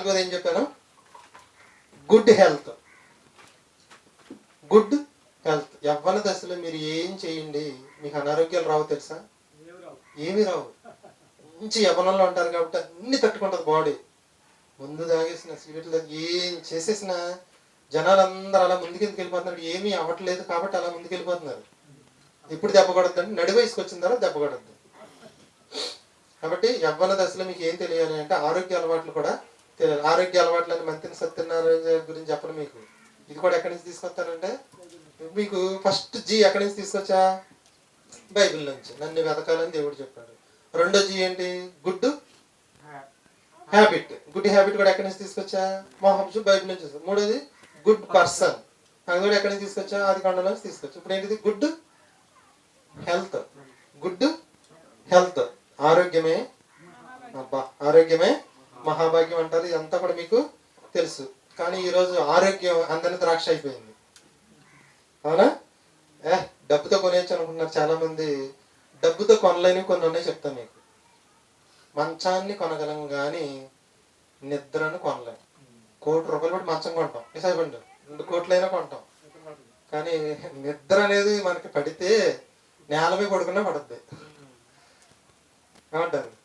నాలుగోది ఏం చెప్పాను గుడ్ హెల్త్ గుడ్ హెల్త్ యవ్వన దశలో మీరు ఏం చేయండి? మీకు అనారోగ్యాలు రావు తెలుసా? ఏమి రావు. మంచి యవ్వనంలో ఉంటారు కాబట్టి అన్ని తట్టుకుంటుంది బాడీ ముందు తాగేసిన సిగరెట్లు ఏం చేసేసిన జనాలు అందరూ అలా ముందుకెళ్ళి వెళ్ళిపోతున్నారు. ఏమీ అవ్వట్లేదు కాబట్టి అలా ముందుకు వెళ్ళిపోతున్నారు ఇప్పుడు దెబ్బ కొడద్దండి. నడి వయసుకు వచ్చిన తర్వాత దెబ్బ కొడద్దు. కాబట్టి యవ్వన దశలో మీకు ఏం తెలియాలి అంటే ఆరోగ్య అలవాట్లు కూడా ఆరోగ్య అలవాట్లని అని మంత్రి సత్యనారాయణ గురించి చెప్పను మీకు. ఇది కూడా ఎక్కడి నుంచి తీసుకొస్తానంటే మీకు ఫస్ట్ జీ ఎక్కడి నుంచి తీసుకొచ్చా? బైబిల్ నుంచి. నన్ను వెతకాలని దేవుడు చెప్పాడు. రెండో జీ ఏంటి? Good habit. గుడ్ హ్యాబిట్ కూడా ఎక్కడి నుంచి తీసుకొచ్చా? మోహంశు బైబిల్ నుంచి మూడోది గుడ్ పర్సన్. అది కూడా ఎక్కడి నుంచి తీసుకొచ్చా? అది కాండం నుంచి తీసుకొచ్చా. ఇప్పుడు ఏంటిది? Good health. Good health. ఆరోగ్యమే? అబ్బా ఆరోగ్యమే మహాభాగ్యం అంటారు ఇదంతా కూడా మీకు తెలుసు. కానీ ఈరోజు ఆరోగ్యం అందరి ద్రాక్ష అయిపోయింది. అవునా? ఏ డబ్బుతో కొనేయచ్చు అనుకుంటున్నారు చాలా మంది డబ్బుతో కొనలేని కొన్ని ఉన్నాయి చెప్తాను మీకు. మంచాన్ని కొనగలం కానీ నిద్రను కొనలేం. కోటి రూపాయలు పెట్టి మంచం కొంటాం. నిజాయిపండి రెండు కోట్లైనా కొంటాం. కానీ నిద్ర అనేది మనకి పడితే నేల మీద పడుకున్నా పడుద్ది. ఏమంటారు?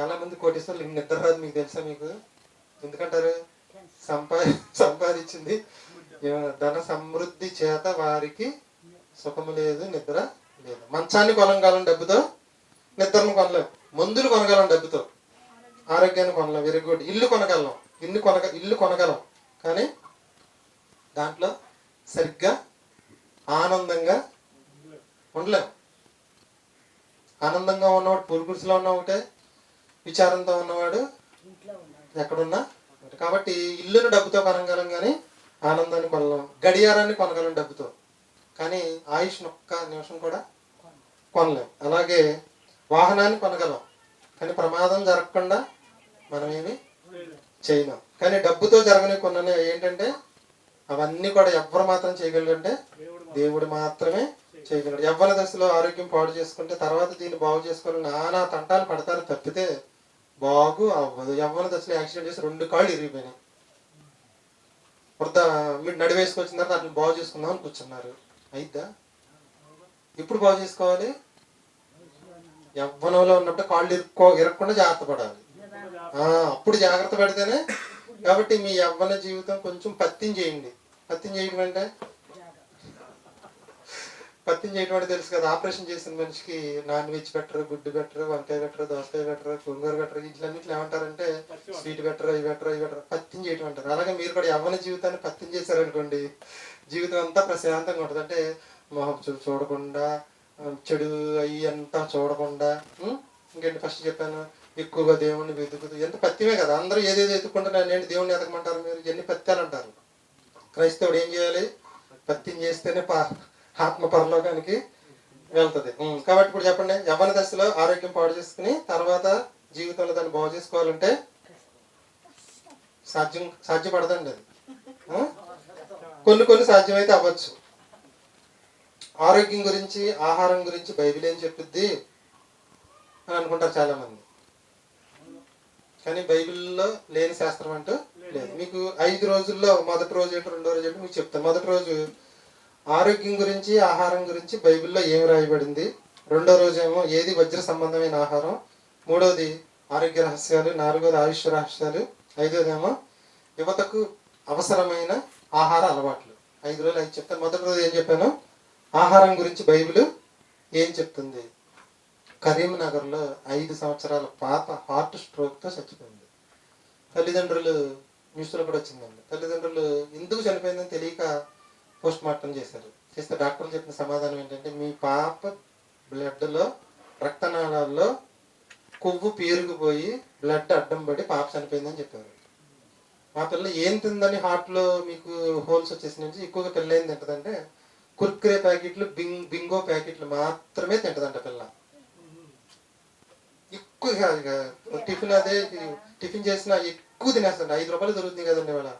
చాలా మంది కోటీశ్వర్లు నిద్ర రాదు మీకు తెలుసా మీకు? ఎందుకంటారు? సంపాది సంపాదించింది. ధన సమృద్ధి చేత వారికి సుఖము లేదు నిద్ర లేదు. మంచాన్ని కొనగలం డబ్బుతో నిద్రను కొనలేం. మందులు కొనగలం డబ్బుతో ఆరోగ్యాన్ని కొనలేం. వెరీ గుడ్ ఇల్లు కొనగలం. ఇల్లు కొనగ ఇల్లు కొనగలం. కానీ దాంట్లో సరిగ్గా ఆనందంగా ఉండలేం. ఆనందంగా ఉన్నవాడు పురుగుడుసులో ఉన్న ఒకటే. విచారంతో ఉన్నవాడు ఎక్కడున్నా? కాబట్టి ఇల్లును డబ్బుతో కొనగలం కానీ ఆనందాన్ని కొనలేం గడియారాన్ని కొనగలం డబ్బుతో. కానీ ఆయుష్ ఒక్క నిమిషం కూడా కొనలేం. అలాగే వాహనాన్ని కొనగలం. కానీ ప్రమాదం జరగకుండా మనమేమి చేయలేం. కానీ డబ్బుతో జరగని కొన్ని ఏంటంటే అవన్నీ కూడా ఎవరు మాత్రం చేయగలరంటే దేవుడు మాత్రమే చేయగలడు యవ్వన దశలో ఆరోగ్యం పాడు చేసుకుంటే తర్వాత దీన్ని బాగు చేసుకోవాలని నానా తంటాలు పడతారు తప్పితే బాగు అవ్వదు. యవ్వన దశలో యాక్సిడెంట్ చేసి రెండు కాళ్ళు ఇరిగిపోయినాయి. వృద్ధ మీరు నడివేసుకొచ్చిన తర్వాత అట్లా బాగు చేసుకుందాం అని కూర్చున్నారు. అయిద్దా? ఇప్పుడు బాగు చేసుకోవాలి? యవ్వనంలో ఉన్నప్పుడు కాళ్ళు ఇరుక్కో ఇరగకుండా జాగ్రత్త పడాలి. ఆ, అప్పుడు జాగ్రత్త పడితేనే కాబట్టి మీ యవ్వన జీవితం కొంచెం పత్తిని చేయండి. పత్తిని చేయడం అంటే పత్తిని చేయడం అంటే తెలుసు కదా ఆపరేషన్ చేసిన మనిషికి నాన్ వెజ్ బెటర్ గుడ్డు బెటర్ వంకాయ బెటర్ దోసకాయ బెటర్ కుంగూర బెటర్ ఇట్లన్నిట్లు ఏమంటారంటే స్వీట్ బెటర్ ఇవి బెటర్ ఇవి బెటర్ పత్తిని చేయడం అంటారు. అలాగే మీరు కూడా యవ్వన జీవితాన్ని పత్తిని చేశారనుకోండి జీవితం అంతా ప్రశాంతంగా ఉంటుంది. అంటే మొహం చూడకుండా చెడు అయ్యి అంతా చూడకుండా ఇంకేంటి ఫస్ట్ చెప్పాను ఎక్కువగా దేవుణ్ణి వెతుకుతూ ఎంత పత్యమే కదా అందరూ ఏదేదో ఎత్తుకుంటున్నారు నేను దేవుణ్ణి ఎతకమంటారు మీరు? ఎన్ని పత్యాలు అంటారు. క్రైస్తవుడు ఏం చేయాలి? పత్తిని చేస్తేనే పా ఆత్మ పరలోకానికి వెళ్తుంది కాబట్టి ఇప్పుడు చెప్పండి యవ్వన దశలో ఆరోగ్యం పాడు చేసుకుని తర్వాత జీవితంలో దాన్ని బాగు చేసుకోవాలంటే సాధ్యం సాధ్యపడదండి అది. కొన్ని కొన్ని సాధ్యమైతే అవ్వచ్చు. ఆరోగ్యం గురించి ఆహారం గురించి బైబిల్ ఏం చెప్పింది అని అనుకుంటారు చాలా మంది కానీ బైబిల్లో లేని శాస్త్రం అంటూ లేదు. మీకు ఐదు రోజుల్లో మొదటి రోజు ఏంటి రెండో రోజు ఏంటి మీకు చెప్తాను. మొదటి రోజు ఆరోగ్యం గురించి ఆహారం గురించి బైబిల్లో ఏం రాయబడింది? రెండో రోజేమో ఏది వజ్ర సంబంధమైన ఆహారం? మూడోది ఆరోగ్య రహస్యాలు నాలుగోది ఆయుష్ రహస్యాలు ఐదోదేమో యువతకు అవసరమైన ఆహార అలవాట్లు. ఐదు రోజులు ఐదు చెప్తాను. మొదటి రోజు ఏం చెప్పాను? ఆహారం గురించి బైబిల్ ఏం చెప్తుంది? కరీంనగర్లో ఐదు సంవత్సరాల పాప హార్ట్ స్ట్రోక్తో చచ్చిపోయింది. తల్లిదండ్రులు న్యూస్లో కూడా వచ్చిందండి. తల్లిదండ్రులు ఎందుకు చనిపోయిందని తెలియక పోస్ట్ మార్టం చేశారు. చేస్తే డాక్టర్లు చెప్పిన సమాధానం ఏంటంటే మీ పాప బ్లడ్లో రక్తనాళాల్లో కొవ్వు పేరుకుపోయి బ్లడ్ అడ్డం పడి పాప చనిపోయిందని చెప్పారు. మా పిల్ల ఏం తిందని హార్ట్లో మీకు హోల్స్ వచ్చేసిన నుంచి ఎక్కువగా పిల్ల ఏం తింటదంటే కుర్కురే ప్యాకెట్లు బింగ్ బింగో ప్యాకెట్లు మాత్రమే తింటదంట పిల్ల. ఎక్కువగా ఇక టిఫిన్ అదే టిఫిన్ చేసిన ఎక్కువ తినేస్తుంది ఐదు రూపాయలు దొరుకుతుంది కదండి ఇవాళ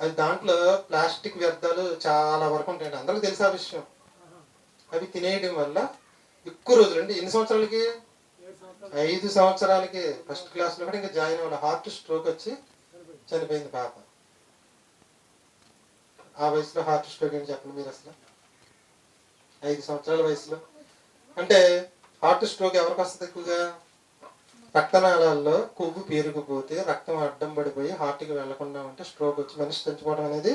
అది దాంట్లో ప్లాస్టిక్ వ్యర్థాలు చాలా వరకు ఉంటాయండి. అందరికీ తెలిసే ఆ విషయం. అవి తినేయడం వల్ల ఎక్కువ రోజులు అంటే ఎన్ని సంవత్సరాలకి? ఐదు సంవత్సరాలకి. ఫస్ట్ క్లాస్లో కూడా ఇంకా జాయిన్ అవ్వాలి. హార్ట్ స్ట్రోక్ వచ్చి చనిపోయింది పాప. ఆ వయసులో హార్ట్ స్ట్రోక్ అని చెప్పండి మీరు అసలు? ఐదు సంవత్సరాల వయసులో. అంటే హార్ట్ స్ట్రోక్ ఎవరికి వస్తుంది ఎక్కువగా? రక్తనాళాల్లో కొవ్వు పేరుకుపోతే రక్తం అడ్డం పడిపోయి హార్ట్కి వెళ్ళకుండా ఉంటే స్ట్రోక్ వచ్చి మనిషి చనిపోవడం అనేది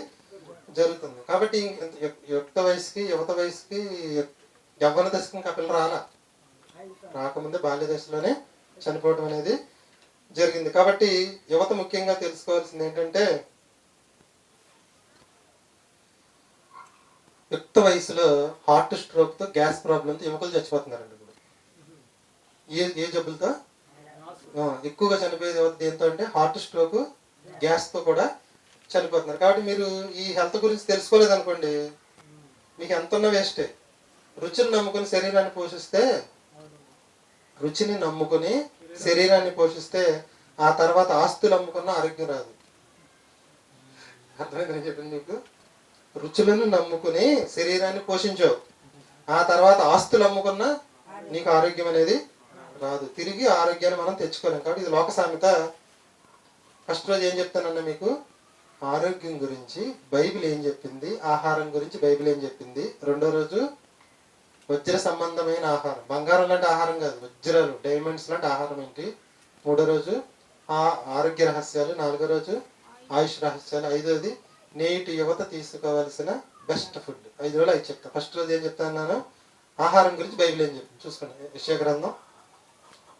జరుగుతుంది. కాబట్టి యుక్త వయసుకి యువత వయసుకి యవ్వన దశకి ఇంకా పిల్లలు రాలా. రాకముందే బాల్య దశలోనే చనిపోవడం అనేది జరిగింది. కాబట్టి యువత ముఖ్యంగా తెలుసుకోవాల్సింది ఏంటంటే యుక్త వయసులో హార్ట్ స్ట్రోక్తో గ్యాస్ ప్రాబ్లంతో యువకులు చచ్చిపోతున్నారండి ఇప్పుడు. ఏ ఏ జబ్బులతో? ఎక్కువగా చనిపోయేది ఎవరు దేంతో అంటే హార్ట్ స్ట్రోక్ గ్యాస్తో కూడా చనిపోతున్నారు. కాబట్టి మీరు ఈ హెల్త్ గురించి తెలుసుకోలేదు అనుకోండి మీకు ఎంత ఉన్న వేస్టే. రుచిని నమ్ముకుని శరీరాన్ని పోషిస్తే రుచిని నమ్ముకుని శరీరాన్ని పోషిస్తే ఆ తర్వాత ఆస్తులు అమ్ముకున్న ఆరోగ్యం రాదు. అర్థమైందని చెప్పింది మీకు? రుచులను నమ్ముకుని శరీరాన్ని పోషించావు ఆ తర్వాత ఆస్తులు అమ్ముకున్న నీకు ఆరోగ్యం అనేది రాదు తిరిగి ఆరోగ్యాన్ని మనం తెచ్చుకోలేం. కాబట్టి ఇది లోక సామెత ఫస్ట్ రోజు ఏం చెప్తానన్నా మీకు? ఆరోగ్యం గురించి బైబిల్ ఏం చెప్పింది? ఆహారం గురించి బైబిల్ ఏం చెప్పింది? రెండో రోజు వజ్ర సంబంధమైన ఆహారం. బంగారం లాంటి ఆహారం కాదు. వజ్రాలు డైమండ్స్ లాంటి ఆహారం ఏంటి? మూడో రోజు ఆ ఆరోగ్య రహస్యాలు. నాలుగో రోజు ఆయుష్ రహస్యాలు. ఐదోది నేటి యువత తీసుకోవాల్సిన బెస్ట్ ఫుడ్. ఐదు రోజులు అవి చెప్తా. ఫస్ట్ రోజు ఏం చెప్తాను ఆహారం గురించి బైబిల్ ఏం చెప్పింది? చూసుకోండి. విషయ గ్రంథం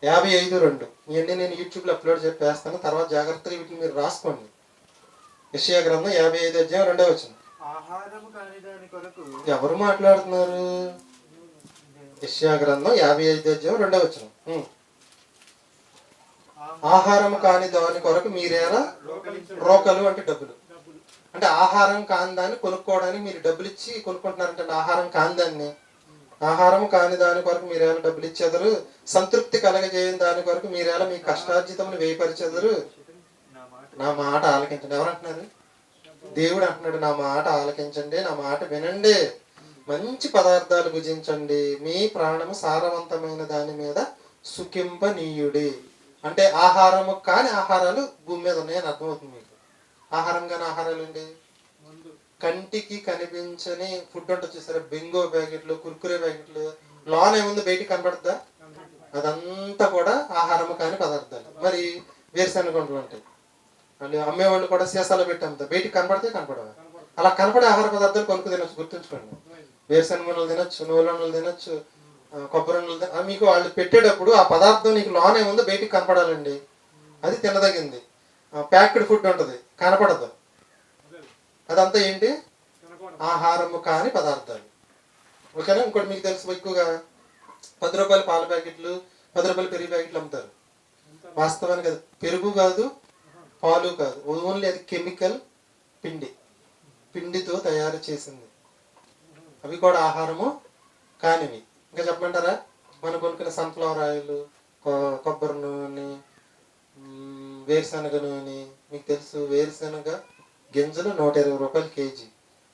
యాభై ఐదు రెండు. ఇవన్నీ నేను యూట్యూబ్లో అప్లోడ్ చెప్పేస్తాను తర్వాత జాగ్రత్తగా వీటిని మీరు రాసుకోండి. విషయ గ్రంథం యాభై ఐదు అధ్యాయం రెండో వచ్చింది ఎవరు మాట్లాడుతున్నారు? యెషయా గ్రంథం యాభై ఐదు అధ్యాయం రెండో వచ్చిన ఆహారం కాని దాని కొరకు మీరేలా రోకలు అంటే డబ్బులు. అంటే ఆహారం కాని దాన్ని కొనుక్కోవడానికి మీరు డబ్బులు ఇచ్చి కొనుక్కుంటున్నారంటే ఆహారం కాని దాన్ని ఆహారం కాని దాని కొరకు మీరేలా డబ్బులు ఇచ్చేదరు సంతృప్తి కలగజేయని దాని కొరకు మీరేలా మీ కష్టార్జితమును వేయపరిచేదరు నా మాట నా మాట ఆలకించండి. ఎవరు అంటున్నారు దేవుడు అంటున్నాడు నా మాట ఆలకించండి నా మాట వినండి. మంచి పదార్థాలు భుజించండి. మీ ప్రాణము సారవంతమైన దాని మీద సుఖింపనీయుడి. అంటే ఆహారము కాని ఆహారాలు భూమి మీద ఉన్నాయని అర్థమవుతుంది మీకు. ఆహారం కాని ఆహారాలు అండి కంటికి కనిపించని ఫుడ్ ఉంటుంది చూసారా? బింగో ప్యాకెట్లు కుర్కురే ప్యాకెట్లు. లోన్ ఏముంది? బయటికి కనబడుతుందా అదంతా కూడా ఆహారము కాని పదార్థాలు. మరి వేరుశనగ ఉంటాయి మళ్ళీ అమ్మేవాళ్ళు కూడా సీసాలు పెట్టి అమ్ముతారు. బయటికి కనపడితే కనపడవు. అలా కనపడే ఆహార పదార్థాలు కొనుక్కు తినొచ్చు. గుర్తుంచుకోండి. వేరుశనగ గుంటలు తినొచ్చు నువ్వులు తినొచ్చు కొబ్బరి వండలు తిన- మీకు వాళ్ళు పెట్టేటప్పుడు ఆ పదార్థం నీకు లోన్ ఏముందో? బయటికి కనపడాలండి. అది తినదగింది. ప్యాక్డ్ ఫుడ్ ఉంటుంది. కనపడదు. అదంతా ఏంటి? ఆహారము కాని పదార్థాలు. ఓకేనా? ఇంకోటి మీకు తెలుసు ఎక్కువగా. పది రూపాయల పాల ప్యాకెట్లు పది రూపాయల పెరుగు ప్యాకెట్లు అమ్ముతారు. వాస్తవానికి అది పెరుగు కాదు పాలు కాదు. ఓన్లీ అది కెమికల్ పిండి. పిండితో తయారు చేసింది. అవి కూడా ఆహారము కానివి. ఇంకా చెప్పమంటారా? మనం కొనుక్కునే సన్ఫ్లవర్ ఆయిల్ కొబ్బరి నూనె వేరుశనగ నూనె మీకు తెలుసు వేరుశనగ గింజలు నూట ఇరవై రూపాయలు కేజీ.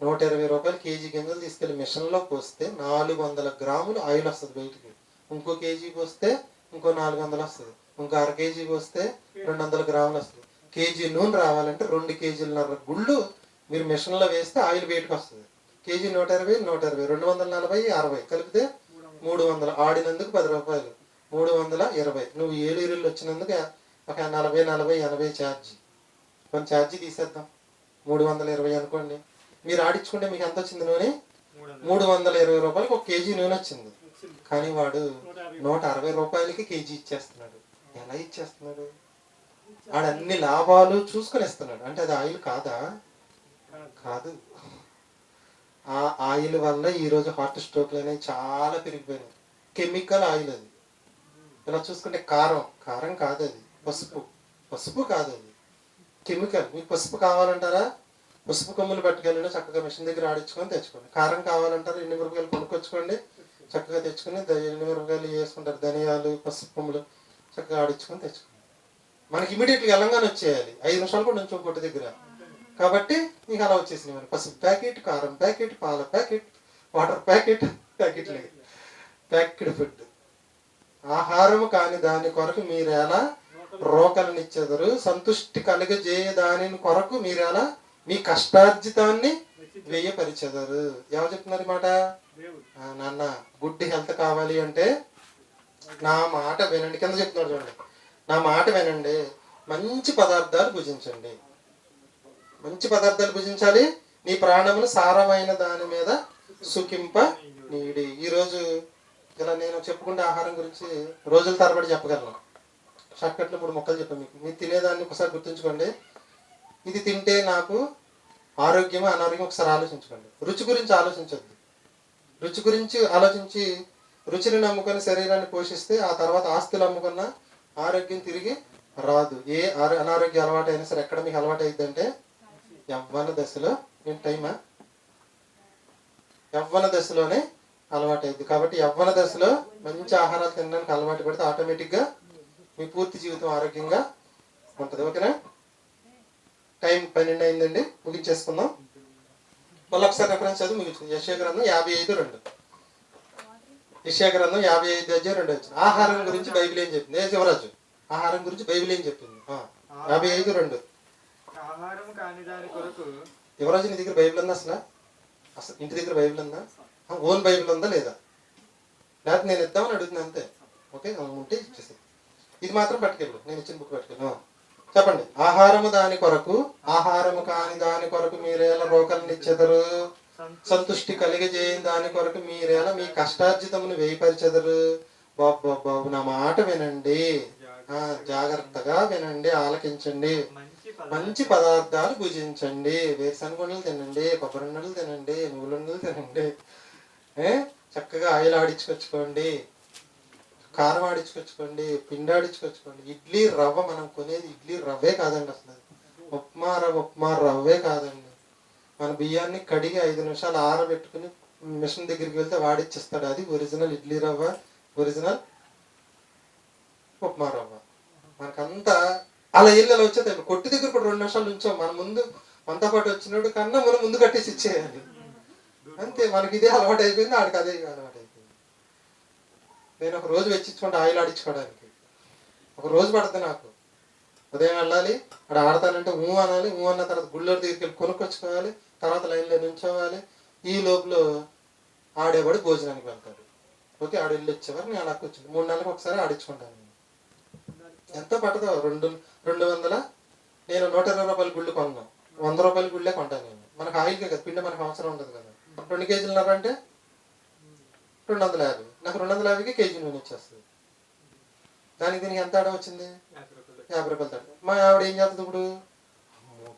నూట ఇరవై రూపాయలు కేజీ గింజలు తీసుకెళ్ళి మిషన్లో పోస్తే నాలుగు వందల గ్రాములు ఆయిల్ వస్తుంది బయటికి. ఇంకో కేజీ పోస్తే ఇంకో నాలుగు వందలు వస్తుంది. ఇంకో అర కేజీ పోస్తే రెండు వందల గ్రాములు వస్తుంది. కేజీ నూనె రావాలంటే రెండు కేజీలన్నర గుళ్ళు మీరు మిషన్లో వేస్తే ఆయిల్ బయటకు వస్తుంది. కేజీ నూట ఇరవై నూట ఇరవై రెండు వందల నలభై అరవై కలిపితే మూడు వందలు. ఆడినందుకు పది రూపాయలు. మూడు వందల ఇరవై. నువ్వు ఏడు ఇరుళ్ళు వచ్చినందుకు ఒక నలభై నలభై ఎనభై ఛార్జీ. కొంచెం ఛార్జీ తీసేద్దాం. మూడు వందల ఇరవై అనుకోండి. మీరు ఆడించుకుంటే మీకు ఎంత వచ్చింది నూనె? మూడు వందల. ఇరవై రూపాయలకి ఒక కేజీ నూనె వచ్చింది. కానీ వాడు నూట అరవై. రూపాయలకి కేజీ ఇచ్చేస్తున్నాడు. ఎలా ఇచ్చేస్తున్నాడు? వాడు అన్ని లాభాలు చూసుకొని ఇస్తున్నాడు అంటే అది ఆయిల్ కాదా? కాదు. ఆ ఆయిల్ వల్ల ఈరోజు హార్ట్ స్ట్రోక్లు అనేవి చాలా పెరిగిపోయినాయి. కెమికల్ ఆయిల్ అది. ఇలా చూసుకుంటే కారం. కారం కాదు అది పసుపు. పసుపు కాదు అది కెమికల్ మీకు పసుపు కావాలంటారా? పసుపు కొమ్ములు పట్టుకెళ్ళండి చక్కగా మిషన్ దగ్గర ఆడించుకొని తెచ్చుకోండి. కారం కావాలంటారా? ఎన్ని మిరపకాయలు కొనుక్కొచ్చుకోండి చక్కగా తెచ్చుకొని ఎన్ని మిరపకాయలు వేసుకుంటారు? ధనియాలు పసుపు కొమ్ములు చక్కగా ఆడించుకొని తెచ్చుకోండి. మనకి ఇమీడియట్గా వెళ్ళంగానే వచ్చేయాలి. ఐదు నిమిషాలు కూడా నుంచి ఒకటి దగ్గర. కాబట్టి మీకు అలా వచ్చేసింది మరి పసుపు ప్యాకెట్ కారం ప్యాకెట్ పాల ప్యాకెట్ వాటర్ ప్యాకెట్ ప్యాకెట్ లేదు. ఫుడ్. ఆహారము కాని దాని కొరకు మీరు ఎలా రోకలనిచ్చెదరు సంతుష్టి కలిగజేయ దాని కొరకు మీరెలా మీ కష్టార్జితాన్ని వ్యయపరిచెదరు. ఎవరు చెప్తున్నారు మాట? నాన్న గుడ్ హెల్త్ కావాలి అంటే నా మాట వినండి. కింద చెప్తున్నాడు చూడండి. నా మాట వినండి. మంచి పదార్థాలు భుజించండి. మంచి పదార్థాలు భుజించాలి. నీ ప్రాణములు సారమైన దాని మీద సుఖింప నీడి. ఈరోజు ఇలా నేను చెప్పుకుంటే ఆహారం గురించి రోజుల తరబడి చెప్పగలను. షార్ట్కట్లో ఇప్పుడు మొక్కలు చెప్పాను మీకు. మీరు తినేదాన్ని ఒకసారి గుర్తుంచుకోండి. ఇది తింటే నాకు ఆరోగ్యమే అనారోగ్యం ఒకసారి ఆలోచించుకోండి. రుచి గురించి ఆలోచించద్దు. రుచి గురించి ఆలోచించి రుచిని నమ్ముకొని శరీరాన్ని పోషిస్తే ఆ తర్వాత ఆస్తులు అమ్ముకున్న ఆరోగ్యం తిరిగి రాదు. ఏ అనారోగ్య అలవాటు అయినా సరే ఎక్కడ మీకు అలవాటు అయిందంటే యవ్వన దశలో నేను టైమా యవ్వన దశలోనే అలవాటు అయింది కాబట్టి యవ్వన దశలో మంచి ఆహారాలు తినడానికి అలవాటు పడితే ఆటోమేటిక్గా మీ పూర్తి జీవితం ఆరోగ్యంగా ఉంటుంది ఓకేనా? టైం పన్నెండు అయిందండి ముగించేసుకుందాం. మళ్ళీ ఒకసారి రెఫరెన్స్ చదివి ముగించుకుందాం. యశయ గ్రంథం యాభై ఐదు రెండు. యశయ గ్రంథం యాభై ఐదు అధ్యాయం రెండు వచ్చింది. ఆహారం గురించి బైబిల్ ఏం చెప్పింది? ఏ శివరాజు ఆహారం గురించి బైబిల్ ఏం చెప్పింది? యాభై ఐదు రెండు. ఆహారం కాని దాని కొరకు యువరాజు నీ దగ్గర బైబిల్ ఉందా అసలు? అసలు ఇంటి దగ్గర బైబిల్ ఉందా? ఓన్ బైబిల్ ఉందా లేదా? లేకపోతే నేను ఇద్దామని అడుగుతున్నా అంతే. ఓకే ఉంటే ఇచ్చేసి ఇది మాత్రం పట్టుకెళ్ళు. నేను ఇచ్చిన బుక్ పట్టుకెళ్ళు. చెప్పండి. ఆహారము దాని కొరకు ఆహారము కాని దాని కొరకు మీరేలా రోకల్ని ఇచ్చెదరు? సంతుష్టి కలిగజేయని దాని కొరకు మీరేలా మీ కష్టార్జితమును వేయిపరిచెదరు బాబు బాబు బాబు నా మాట వినండి. జాగ్రత్తగా వినండి ఆలకించండి. మంచి పదార్థాలు. భుజించండి. వేరుశనగలు తినండి కొబ్బరి తినండి నువ్వుల తినండి. చక్కగా ఆయిల్ ఆడించుకొచ్చుకోండి. కారం ఆడించుకొచ్చుకోండి పిండి ఆడించుకొచ్చుకోండి. ఇడ్లీ రవ్వ మనం కొనేది ఇడ్లీ రవ్వే కాదండి అసలు. ఉప్మా రవ్వ ఉప్మా రవ్వే కాదండి. మన బియ్యాన్ని కడిగి ఐదు నిమిషాలు ఆరబెట్టుకుని మిషన్ దగ్గరికి వెళ్తే వాడిచ్చిస్తాడు. అది ఒరిజినల్ ఇడ్లీ రవ్వ ఒరిజినల్ ఉప్మా రవ్వ. మనకంతా అలా ఇల్లు అలా వచ్చేది? కొట్టు దగ్గర కూడా రెండు నిమిషాలు నుంచో మన ముందు మనతో పాటు వచ్చినప్పుడు కన్నా మనం ముందు కట్టేసి ఇచ్చేయాలి. అంతే మనకి ఇదే అలవాటు అయిపోయింది ఆడికి అదే అలవాటు నేను ఒక రోజు వెచ్చించుకుంటే ఆయిల్ ఆడించుకోవడానికి ఒక రోజు పడుతుంది నాకు. ఉదయం వెళ్ళాలి అక్కడ ఆడతానంటే ఊ అనాలి ఊ అన్న తర్వాత గుళ్ళో దగ్గరికి వెళ్ళి కొనుక్కొచ్చుకోవాలి తర్వాత లైన్లో నుంచోవాలి. ఈ లోపల ఆడేవాడు భోజనానికి వెళ్తాడు. ఓకే ఆడ వెళ్ళి వచ్చేవారు నేను అలా కూర్చుంటాను మూడు నెలలకు ఒకసారి ఆడించుకుంటాను ఎంత పట్టదో రెండు రెండు వందల నేను నూట ఇరవై రూపాయల గుళ్ళు కొన్నాను వంద రూపాయల గుళ్ళే కొంటాను నేను. మనకు ఆయిల్ కదా పిండి మనకు అవసరం ఉండదు కదా. రెండు కేజీలున్నారంటే రెండు వందల యాభై. నాకు రెండు వందల యాభైకి కేజీ నూనె వచ్చేస్తుంది. దానికి దీనికి ఎంత ఆడ వచ్చింది? యాభై రూపాయలు. తేడా. మా ఆవిడ ఏం చేస్తుంది ఇప్పుడు?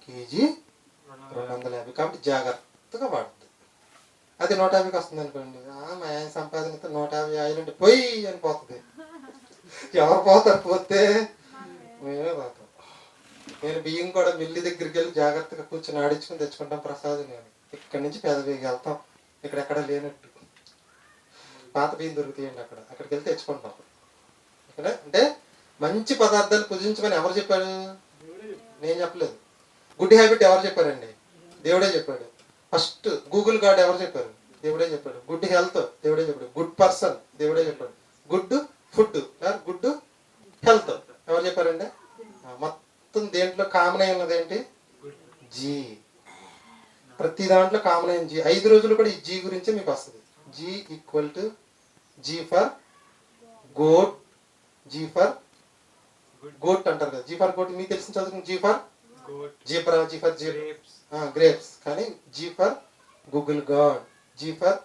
కేజీ రెండు వందల యాభై. కాబట్టి జాగ్రత్తగా వాడుతుంది. అది నూట యాభైకి వస్తుంది అనుకోండి. మా ఆయన సంపాదనతో నూట యాభై ఆయిల్ అంటే పొయ్యి అని పోతుంది. ఎవరు పోతారు? పోతే మేమే పోతాం. నేను బియ్యం కూడా మిల్లి దగ్గరికి వెళ్ళి జాగ్రత్తగా కూర్చొని ఆడించుకుని తెచ్చుకుంటాం ప్రసాదం నేను. ఇక్కడి నుంచి పేదవికి వెళ్తాం. ఇక్కడ ఎక్కడ లేనట్టు. పాత బియ్యం దొరుకుతాయండి అక్కడ. అక్కడికి వెళ్తే తెచ్చుకుంటాం. ఇక్కడ అంటే మంచి పదార్థాలు పూజించమని ఎవరు చెప్పాడు నేను చెప్పలేదు. గుడ్ హ్యాబిట్ ఎవరు చెప్పారండి? దేవుడే చెప్పాడు. ఫస్ట్ గూగుల్ గార్డ్ ఎవరు చెప్పారు? దేవుడే చెప్పాడు. గుడ్ హెల్త్ దేవుడే చెప్పాడు. గుడ్ పర్సన్ దేవుడే చెప్పాడు. గుడ్ ఫుడ్ గుడ్ హెల్త్ ఎవరు చెప్పారండి? మొత్తం దేంట్లో కామన్ అయి ఉన్నది ఏంటి? జీ. ప్రతి దాంట్లో కామన్ అయిన జీ ఐదు రోజులు కూడా ఈ జీ గురించే మీకు వస్తుంది. G equal to G for goat G for goat అంటారు కదా. జీ ఫర్ గోట్ మీకు తెలిసిన చదువు G for G for G for G grapes కానీ G for Google god G for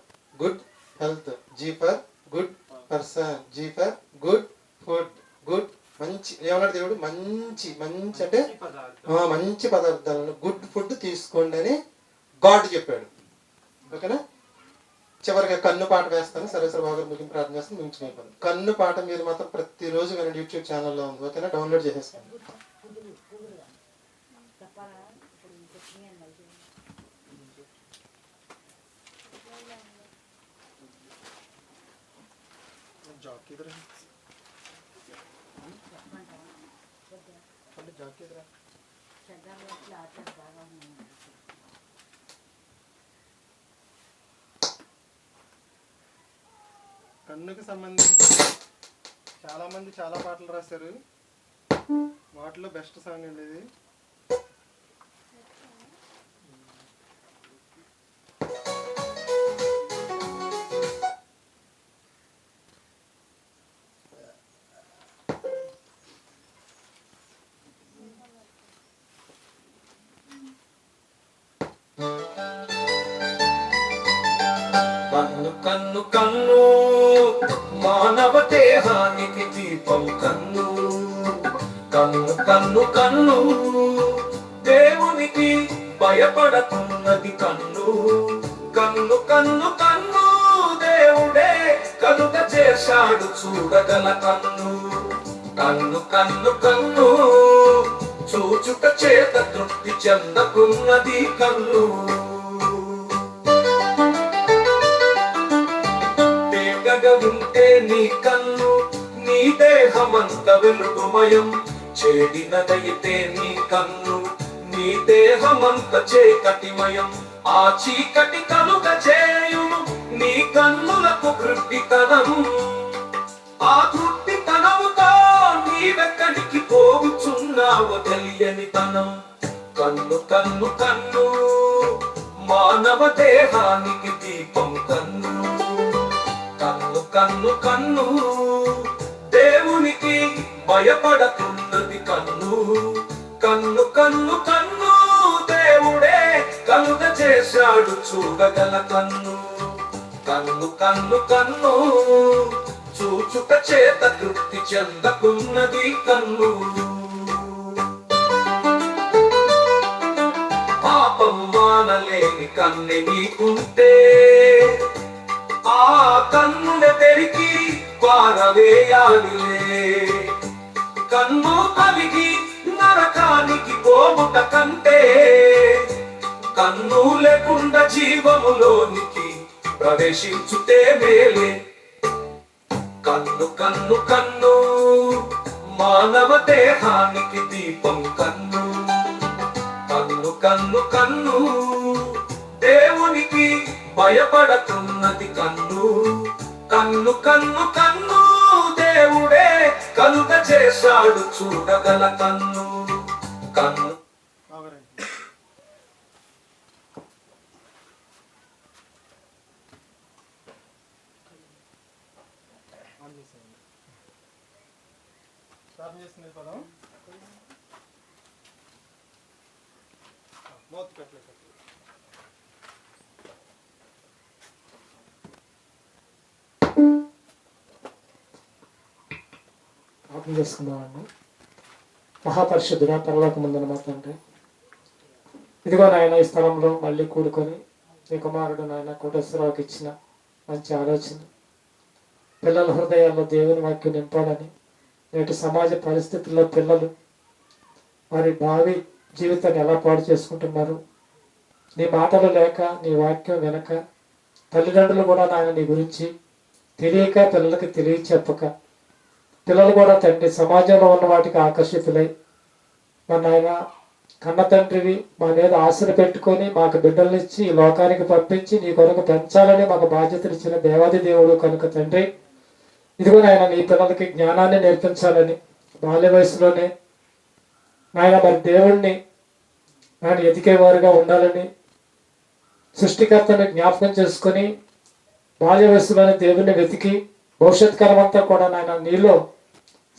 good health G for good person G for good food good మంచి ఏమన్నాడు దేవుడు? మంచి మంచి అంటే మంచి పదార్థాలను గుడ్ ఫుడ్ తీసుకోండి అని గాడ్ చెప్పాడు. ఓకేనా? చివరిగా కన్ను పాట వేస్తాను. సరేశ్వర బాబు గారు ముగింపు ప్రార్థన చేస్తాను. ముగించుకోవాలి కన్ను పాట మీరు మాత్రం ప్రతిరోజు వినండి యూట్యూబ్ ఛానల్లో ఉంది. ఓకేనా? డౌన్లోడ్ చేసేసుకోండి. జాబ్ కన్నుకు సంబంధించి చాలామంది చాలా పాటలు రాశారు. వాటిలో బెస్ట్ సాంగ్ అండి ఇది భయపడకున్నది కన్ను. కన్ను కన్ను కన్ను దేవుడే కనుక చేశాడు చూడగల కన్ను. కన్ను కన్ను కన్ను చూచుట చేత తృప్తి చెందకున్నది కన్ను. తేగగా ఉంటే నీ కన్ను నీ దేహమంత వెలుగుమయం. చేడినదైతే నీ కన్ను. నీ దేహమంత చీకటిమయం ఆ చీకటి కనుక చేయును నీ కన్నులకు కృప్తితనం. ఆ తృప్తితనముతో నీవెక్కడికి పోగుచున్నావు తెలియని తనం. కన్ను కన్ను కన్ను మానవ దేహానికి దీపం కన్ను. కన్ను కన్ను కన్ను దేవునికి భయపడకున్నది కన్ను. కన్ను కన్ను కన్ను చేశాడు చూడగల కన్ను. కన్ను కన్ను కన్ను. చూచుట చేత తృప్తి చెందకున్నది కన్ను. పాపం మానలేని కన్నె నీకుంటే ఆ కన్నుల తెరికి పారవేయాలిలే. కన్ను కలిగి నరకానికి పోముట కంటే కన్ను లేకుండా జీవములోనికి ప్రవేశించుతే మేలే. కన్ను కన్ను కన్ను మానవ దేహానికి దీపం కన్ను. కన్ను కన్ను కన్ను దేవునికి భయపడుతున్నది కన్ను. కన్ను కన్ను కన్ను దేవుడే కలుగ చేశాడు చూడగల కన్ను. కన్ను స్టార్ట్ చేసింది పదం మూత పెట్టలేదు ప్రార్థన చేసుకుందామండి మహాపరిశుద్ధుడా పరలోక ముందున మా తండ్రి ఇదిగో నాయన ఈ స్థలంలో మళ్ళీ కూడుకొని నీ కుమారుడు నాయన కోటేశ్వరరావుకి ఇచ్చిన మంచి ఆలోచన. పిల్లల హృదయాల్లో దేవుని వాక్యం నింపాలని నేటి సమాజ పరిస్థితుల్లో పిల్లలు వారి భావి జీవితాన్ని ఎలా పాడు చేసుకుంటున్నారు? నీ మాటలు లేక నీ వాక్యం వెనక తల్లిదండ్రులు కూడా నాయన నీ గురించి తెలియక పిల్లలకి తెలియ చెప్పక పిల్లలు కూడా తండ్రి సమాజంలో ఉన్న వాటికి ఆకర్షితులై మా నాయన కన్న తండ్రివి మా మీద ఆశలు పెట్టుకొని మాకు బిడ్డలనిచ్చి ఈ లోకానికి పంపించి నీ కొరకు పెంచాలని మాకు బాధ్యతలు దేవాది దేవుడు కనుక తండ్రి ఇదిగో నాయన నీ పిల్లలకి జ్ఞానాన్ని నేర్పించాలని బాల్య వయసులోనే నాయన మరి దేవుణ్ణి ఆయన ఎతికేవారుగా ఉండాలని సృష్టికర్తను జ్ఞాపకం చేసుకొని బాల్య వయసులోనే దేవుణ్ణి వెతికి భవిష్యత్ కాలం అంతా కూడా నాయన నీలో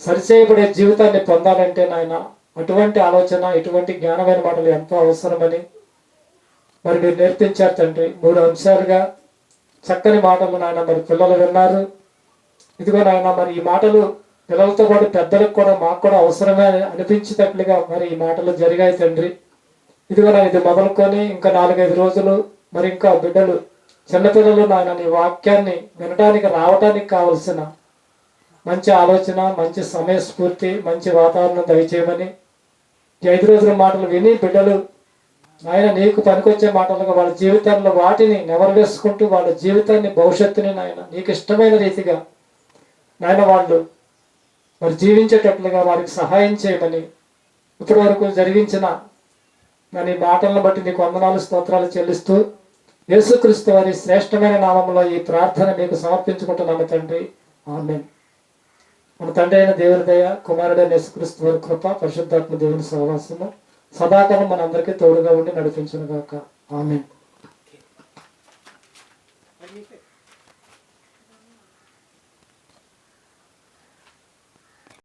సరిచేయబడే జీవితాన్ని పొందాలంటే నాయన అటువంటి ఆలోచన ఇటువంటి జ్ఞానమైన మాటలు ఎంతో అవసరమని మరి మీరు నేర్పించారు తండ్రి. మూడు అంశాలుగా చక్కని మాటలు నాయన మరి పిల్లలు విన్నారు. ఇదిగో నాయన మరి ఈ మాటలు పిల్లలతో పాటు పెద్దలకు కూడా మాకు కూడా అవసరమే అనిపించేటట్లుగా మరి ఈ మాటలు జరిగాయి తండ్రి. ఇదిగో నా ఇది మొదలుకొని ఇంకా నాలుగైదు రోజులు మరి ఇంకా బిడ్డలు చిన్నపిల్లలు నాయన నీ వాక్యాన్ని వినడానికి రావడానికి కావలసిన మంచి ఆలోచన మంచి సమయస్ఫూర్తి మంచి వాతావరణం దయచేయమని ఐదు రోజుల మాటలు విని బిడ్డలు ఆయన నీకు పనికొచ్చే మాటలుగా వాళ్ళ జీవితంలో వాటిని నెవరవేసుకుంటూ వాళ్ళ జీవితాన్ని భవిష్యత్తుని నాయన నీకు ఇష్టమైన రీతిగా నాయన వాళ్ళు మరి జీవించేటట్లుగా వారికి సహాయం చేయమని ఇప్పటి వరకు జరిగించిన నా నీ మాటలను బట్టి నీకు వందనాలు స్తోత్రాలు చెల్లిస్తూ యేసుక్రీస్తు వారి శ్రేష్టమైన నామంలో ఈ ప్రార్థన మీకు సమర్పించుకుంటున్నాను తండ్రి. ఆమె మన తండ్రి అయిన దేవుని దయ కుమారుడైన యేసుక్రీస్తు వారి కృప పరిశుద్ధాత్మ దేవుని సహవాసము సదాకాలం మనందరికీ తోడుగా ఉండి నడిపించును కాక ఆమె